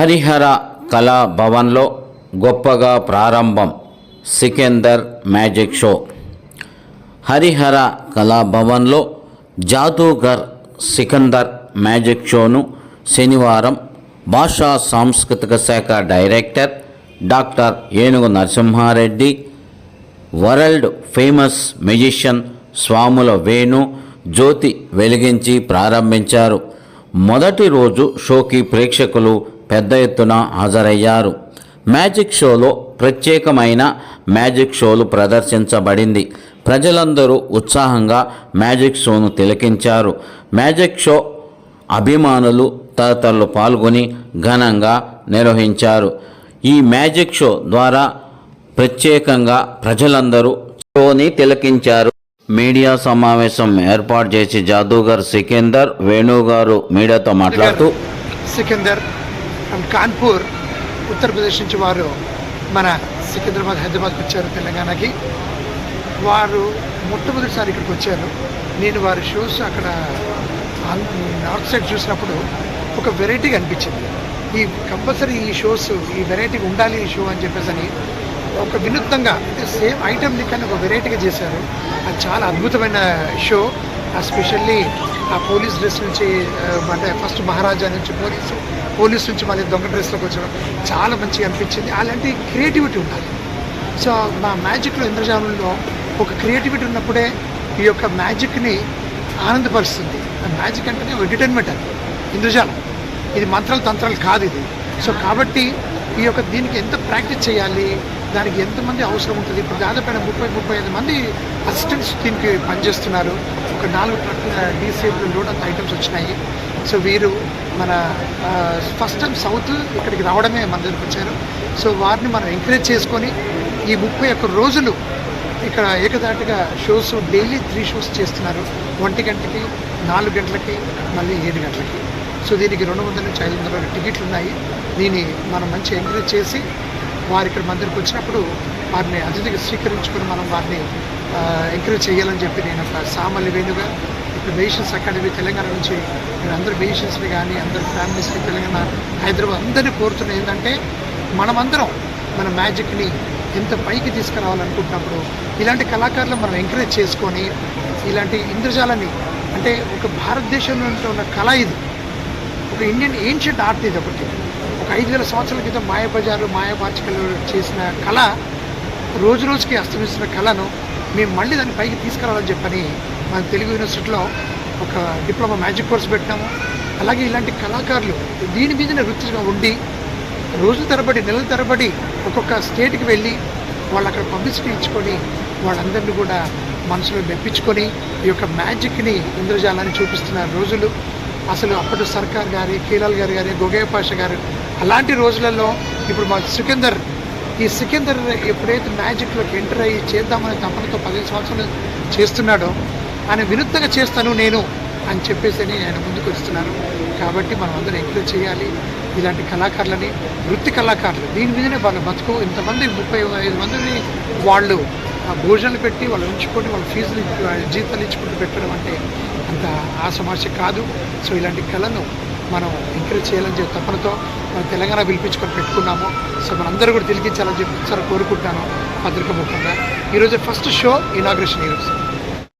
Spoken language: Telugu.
హరిహర కళా భవన్లో గొప్పగా ప్రారంభం సికిందర్ మ్యాజిక్ షో. హరిహర కళాభవన్లో జాదూగర్ సికందర్ మ్యాజిక్ షోను శనివారం భాషా సాంస్కృతిక శాఖ డైరెక్టర్ డాక్టర్ ఏనుగు నరసింహారెడ్డి వరల్డ్ ఫేమస్ మెజిషియన్ స్వాముల వేణు జ్యోతి వెలిగించి ప్రారంభించారు. మొదటి రోజు షోకి ప్రేక్షకులు పెద్ద ఎత్తున హాజరయ్యారు. మ్యాజిక్ షోలో ప్రత్యేకమైన మ్యాజిక్ షోలు ప్రదర్శించబడింది. ప్రజలందరూ ఉత్సాహంగా మ్యాజిక్ షోను తిలకించారు. మ్యాజిక్ షో అభిమానులు తదితరులు పాల్గొని ఘనంగా నిర్వహించారు. ఈ మ్యాజిక్ షో ద్వారా ప్రత్యేకంగా ప్రజలందరూ షోని తిలకించారు. మీడియా సమావేశం ఏర్పాటు చేసి జాదూగర్ సికిందర్ వేణుగారు మీడియాతో మాట్లాడుతూ సికిందర్ ఫ్రమ్ కాన్పూర్ ఉత్తరప్రదేశ్ నుంచి వారు మన సికింద్రాబాద్ హైదరాబాద్కి వచ్చారు తెలంగాణకి. వారు మొట్టమొదటిసారి ఇక్కడికి వచ్చారు. నేను వారి షోస్ అక్కడ నార్త్ సైడ్ చూసినప్పుడు ఒక వెరైటీగా అనిపించింది ఈ కంపల్సరీ ఈ షోస్ ఈ వెరైటీగా ఉండాలి ఈ షో అని చెప్పేసి అని ఒక వినూత్నంగా అంటే సేమ్ ఐటెంని కానీ ఒక వెరైటీగా చేశారు. అది చాలా అద్భుతమైన షో ఎస్పెషల్లీ ఆ పోలీస్ డ్రెస్ నుంచి అంటే ఫస్ట్ మహారాజా నుంచి పోలీసు పోలీస్ నుంచి మళ్ళీ దొంగ డ్రెస్లోకి వచ్చడం చాలా మంచిగా అనిపించింది. అలాంటి క్రియేటివిటీ ఉండాలి. సో మా మ్యాజిక్లో ఇంద్రజాలంలో ఒక క్రియేటివిటీ ఉన్నప్పుడే ఈ యొక్క మ్యాజిక్ని ఆనందపరుస్తుంది. ఆ మ్యాజిక్ అంటేనే ఎంటర్టైన్మెంట్ అది ఇంద్రజాలం. ఇది మంత్రాలు తంత్రాలు కాదు ఇది. సో కాబట్టి ఈ యొక్క దీనికి ఎంత ప్రాక్టీస్ చేయాలి? దానికి ఎంతమంది అవసరం ఉంటుంది? ఇప్పుడు దాదాపు ముప్పై ముప్పై ఐదు మంది అసిస్టెంట్స్ దీనికి పనిచేస్తున్నారు. ఒక నాలుగు ట్రక్కుల డీసీఎఫ్లు లోడ్ అంత ఐటమ్స్ వచ్చినాయి. సో వీరు మన ఫస్ట్ టైం సౌత్ ఇక్కడికి రావడమే మన దగ్గరికి వచ్చారు. సో వారిని మనం ఎంకరేజ్ చేసుకొని ఈ ముప్పై ఒక్క రోజులు ఇక్కడ ఏకదాటిగా షోస్ డైలీ త్రీ షోస్ చేస్తున్నారు. ఒంటి గంటకి నాలుగు గంటలకి మళ్ళీ ఏడు గంటలకి. సో దీనికి రెండు వందల నుంచి ఐదు వందల టికెట్లు ఉన్నాయి. దీన్ని మనం మంచి ఎంకరేజ్ చేసి వారు ఇక్కడ మన వచ్చినప్పుడు వారిని అతిథిగా స్వీకరించుకొని మనం వారిని ఎంకరేజ్ చేయాలని చెప్పి నేను ఒక సామాన్య వేణుగా ఇప్పుడు మెడిషన్స్ అకాడమీ తెలంగాణ నుంచి నేను అందరు మెడిషన్స్ని కానీ అందరు ఫ్యామిలీస్ని తెలంగాణ హైదరాబాద్ అందరినీ కోరుతున్న ఏంటంటే మనమందరం మన మ్యాజిక్ని ఎంత పైకి తీసుకురావాలనుకుంటున్నప్పుడు ఇలాంటి కళాకారులు మనం ఎంకరేజ్ చేసుకొని ఇలాంటి ఇంద్రజాలాన్ని అంటే ఒక భారతదేశంలో ఉన్న కళ ఇది. ఒక ఇండియన్ ఏన్షియంట్ ఆర్ట్ ఇది ఒకటి. ఒక ఐదు వేల సంవత్సరాల క్రితం మాయాబజారు మాయాపాచికలు చేసిన కళ రోజు రోజుకి అస్తమిస్తున్న కళను మేము మళ్ళీ దాన్ని పైకి తీసుకురావాలని చెప్పని మన తెలుగు యూనివర్సిటీలో ఒక డిప్లొమా మ్యాజిక్ కోర్స్ పెట్టినాము అలాగే ఇలాంటి కళాకారులు దీని మీదనే వృత్తిగా ఉండి రోజుల తరబడి నెలల తరబడి ఒక్కొక్క స్టేట్కి వెళ్ళి వాళ్ళు అక్కడ పబ్లిసిటీ ఇచ్చుకొని వాళ్ళందరినీ కూడా మనసులో మెప్పించుకొని ఈ యొక్క మ్యాజిక్ని ఇంద్రజాలాన్ని చూపిస్తున్న రోజులు. అసలు అప్పటి సర్కార్ గారి కీలాల్ గారు గారి గొగయ్య పాష గారు అలాంటి రోజులలో ఇప్పుడు మా సికిందర్ ఈ సికిందర్ ఎప్పుడైతే మ్యాజిక్లోకి ఎంటర్ అయ్యి చేద్దామనే తపనతో పదిహేను సంవత్సరాలు చేస్తున్నాడో ఆయన వినూత్నంగా చేస్తాను నేను అని చెప్పేసి అని ఆయన ముందుకు వస్తున్నాను. కాబట్టి మనం అందరం ఎంకరేజ్ చేయాలి. ఇలాంటి కళాకారులని వృత్తి కళాకారులు దీని మీదనే వాళ్ళ బతుకు. ఇంతమంది ముప్పై ఐదు మందిని వాళ్ళు ఆ భోజనాలు పెట్టి వాళ్ళు ఉంచుకొని వాళ్ళ ఫీజులు జీతాలు ఇచ్చుకుంటూ పెట్టడం అంటే అంత ఆ సమస్య కాదు. సో ఇలాంటి కళను మనం ఎంకరేజ్ చేయాలని చెప్పి తప్పనతో మన తెలంగాణ పిలిపించుకొని పెట్టుకున్నాము. సో మనందరూ కూడా తిరిగించాలని చెప్పి సార్ కోరుకుంటాను. పత్రిక ముఖంగా. ఈరోజు ఫస్ట్ షో ఇనాగ్రేషన్ ఈరోజు.